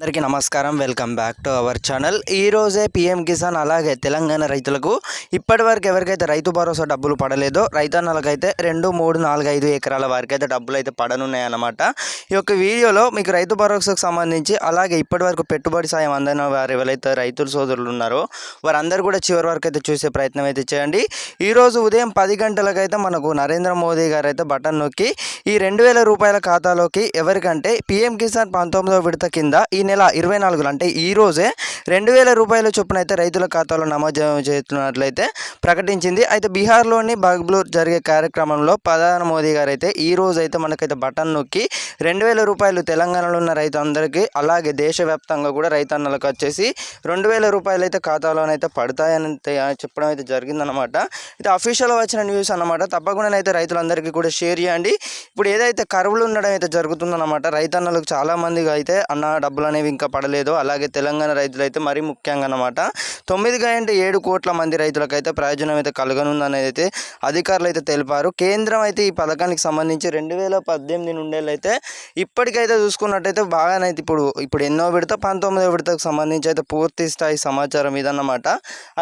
అందరికీ నమస్కారం. Welcome back to our channel. ఈ రోజే పీఎం కిసాన్ అలాగే తెలంగాణ రైతులకు ఇప్పటి వరకు ఎవరికైతే రైతు భరోసా డబ్బులు పడలేదో రైతన్నలకైతే రెండు మూడు నాలుగు ఐదు ఎకరాల వారికి అయితే డబ్బులు అయితే పడనున్నాయన్నమాట. ఈ యొక్క వీడియోలో మీకు రైతు భరోసాకు సంబంధించి అలాగే ఇప్పటివరకు పెట్టుబడి సాయం అందిన వారు ఎవరైతే రైతుల సోదరులు ఉన్నారో వారందరూ కూడా చివరి వరకు అయితే చూసే ప్రయత్నం అయితే చేయండి. ఈరోజు ఉదయం పది గంటలకైతే మనకు నరేంద్ర మోదీ గారు అయితే బటన్ నొక్కి ఈ రెండు వేల రూపాయల ఖాతాలోకి ఎవరికంటే పీఎం కిసాన్ పంతొమ్మిదవ విడత కింద ఈ నెల ఇరవై నాలుగులో అంటే ఈ రోజే రెండు వేల రూపాయల చొప్పున అయితే రైతుల ఖాతాలో నమోదు చేస్తున్నట్లయితే ప్రకటించింది. అయితే బీహార్లోని బగ్లూర్ జరిగే కార్యక్రమంలో ప్రధాని మోదీ గారు అయితే ఈ రోజు అయితే మనకైతే బటన్ నొక్కి రెండు వేల రూపాయలు తెలంగాణలో ఉన్న రైతులందరికీ అలాగే దేశవ్యాప్తంగా కూడా రైతన్నలకు వచ్చేసి రెండు వేల రూపాయలు అయితే ఖాతాలోనైతే పడతాయని అయితే చెప్పడం అయితే జరిగిందనమాట అయితే అఫీషియల్గా వచ్చిన న్యూస్ అన్నమాట. తప్పకుండా అయితే రైతులందరికీ కూడా షేర్ చేయండి. ఇప్పుడు ఏదైతే కరువులు ఉండడం అయితే జరుగుతుందన్నమాట రైతన్నలకు చాలామందికి అయితే అన్న డబ్బులు అనేవి ఇంకా పడలేదు. అలాగే తెలంగాణ రైతులు అయితే మరీ ముఖ్యంగా అన్నమాట తొమ్మిది గంటే ఏడు కోట్ల మంది రైతులకు అయితే ప్రయోజనం అయితే కలగనుందని అయితే అధికారులు అయితే తెలిపారు. కేంద్రం అయితే ఈ పథకానికి సంబంధించి రెండు వేల పద్దెనిమిది నుండేళ్ళైతే ఇప్పటికైతే చూసుకున్నట్టయితే బాగానైతే ఇప్పుడు ఇప్పుడు ఎన్నో విడత పంతొమ్మిదో విడతకు సంబంధించి అయితే పూర్తి స్థాయి సమాచారం ఇదన్నమాట.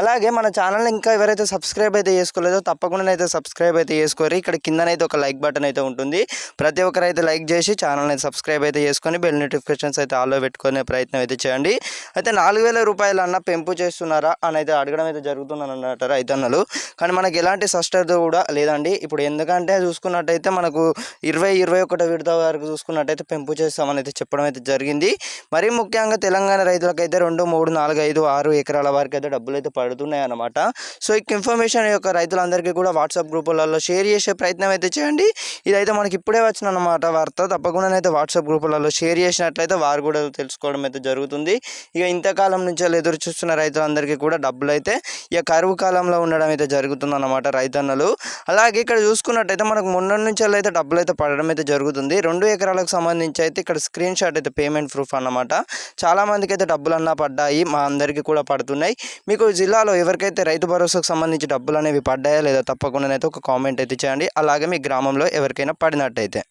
అలాగే మన ఛానల్ ఇంకా ఎవరైతే సబ్స్క్రైబ్ అయితే చేసుకోలేదో తప్పకుండా అయితే సబ్స్క్రైబ్ అయితే చేసుకోరు ఇక్కడ కిందనైతే ఒక లైక్ బటన్ అయితే ఉంటుంది. ప్రతి ఒక్కరైతే లైక్ చేసి ఛానల్ అయితే సబ్స్క్రైబ్ అయితే చేసుకొని బెల్ నోటిఫికేషన్స్ అయితే ఆల్లో పెట్టుకొని ప్రయత్నం అయితే చేయండి. అయితే నాలుగు వేల రూపాయలు అన్న పెంపు చేస్తున్నారా అని అయితే అడగడం అయితే జరుగుతుందన్నమాట రైతన్నలు. కానీ మనకి ఎలాంటి సస్టర్ది కూడా లేదండి. ఇప్పుడు ఎందుకంటే చూసుకున్నట్టయితే మనకు ఇరవై ఇరవై ఒకటో విడత వరకు చూసుకున్నట్టయితే పెంపు చేస్తామని అయితే చెప్పడం అయితే జరిగింది. మరీ ముఖ్యంగా తెలంగాణ రైతులకైతే రెండు మూడు నాలుగు ఐదు ఆరు ఎకరాల వరకు అయితే డబ్బులు అయితే పడుతున్నాయి అన్నమాట సో ఈ ఇన్ఫర్మేషన్ యొక్క రైతులందరికీ కూడా వాట్సాప్ గ్రూపులలో షేర్ చేసే ప్రయత్నం అయితే చేయండి. ఇదైతే మనకి ఇప్పుడే వచ్చిన అనమాట వార్త. తప్పకుండా అయితే వాట్సాప్ గ్రూపులలో షేర్ చేసినట్లయితే వారు కూడా తెలుసు చేసుకోవడం అయితే జరుగుతుంది. ఇక ఇంతకాలం నుంచి ఎదురు చూస్తున్న రైతులందరికీ కూడా డబ్బులు అయితే ఇక కరువు కాలంలో ఉండడం అయితే జరుగుతుందన్నమాట రైతన్నలు. అలాగే ఇక్కడ చూసుకున్నట్టయితే మనకు మొన్న నుంచి అయితే డబ్బులు అయితే పడడం అయితే జరుగుతుంది. రెండు ఎకరాలకు సంబంధించి అయితే ఇక్కడ స్క్రీన్ షాట్ అయితే పేమెంట్ ప్రూఫ్ అన్నమాట. చాలా మందికి అయితే డబ్బులు అన్నా పడ్డాయి. మా అందరికీ కూడా పడుతున్నాయి. మీకు జిల్లాలో ఎవరికైతే రైతు భరోసాకు సంబంధించి డబ్బులు అనేవి పడ్డాయా లేదా తప్పకుండా అయితే ఒక కామెంట్ అయితే చేయండి. అలాగే మీ గ్రామంలో ఎవరికైనా పడినట్టయితే.